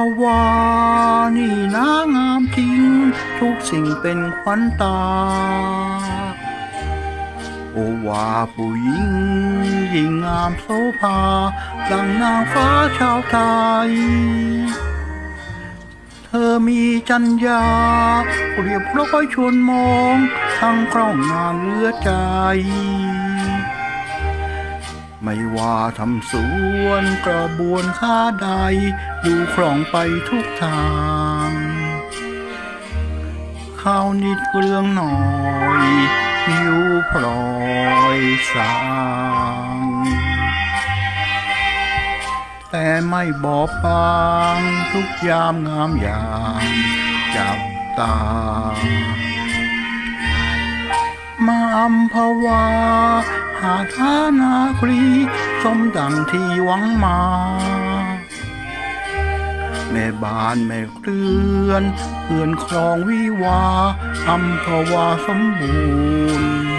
าวา นี่นางามจริง ทุกสิ่งเป็นขวัญตา โอวาผู้หญิงยิ่งงามโสภา ดังนางฟ้าชาวไทย เธอมีจัญญาเรียบร้อยชวนมอง ทั้งคล่องงามเลือใจ ไม่ว่าทำสวนกระบวนค้าใด ดูคล่องไปทุกทางข้าวนิดเกลืองหน่อยผิวพลอยสางแต่ไม่บอบบางทุกยามงามอย่างจับตา มาอัมพวา อาทานาครีสมดังที่หวังมา แม่บ้านแม่เครือนเพื่อนครองวิวาอัมพวาสมบูรณ์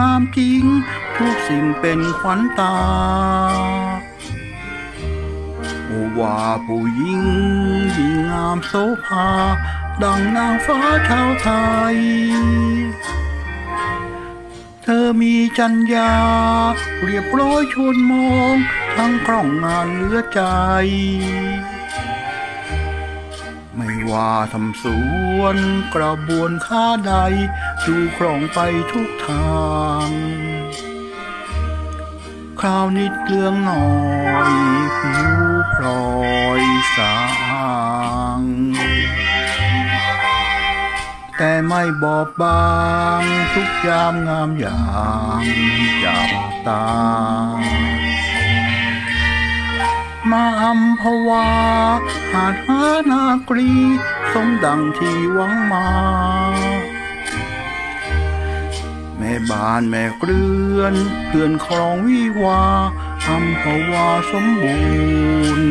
งามจริง ทุกสิ่งเป็นขวัญตาโอวาผู้หญิงยิ่งงามโสภา ดังนางฟ้าชาวไทย เธอมีจัญญา เรียบร้อยชวนมอง ทั้งคล่องงานเหลือใจ ว่าทำสวนกระบวนค้าใดดูคล่องไปทุกทาง คราวนิดเกลืองหน่อยผิวพลอยสางแต่ไม่บอบบางทุกยามงามอย่างจับตา มาอัมพวา หาดหานากรีสมดังที่หวังมา แม่บ้านแม่เกลือนเพื่อนครองวิวาอัมพวาสมบูรณ์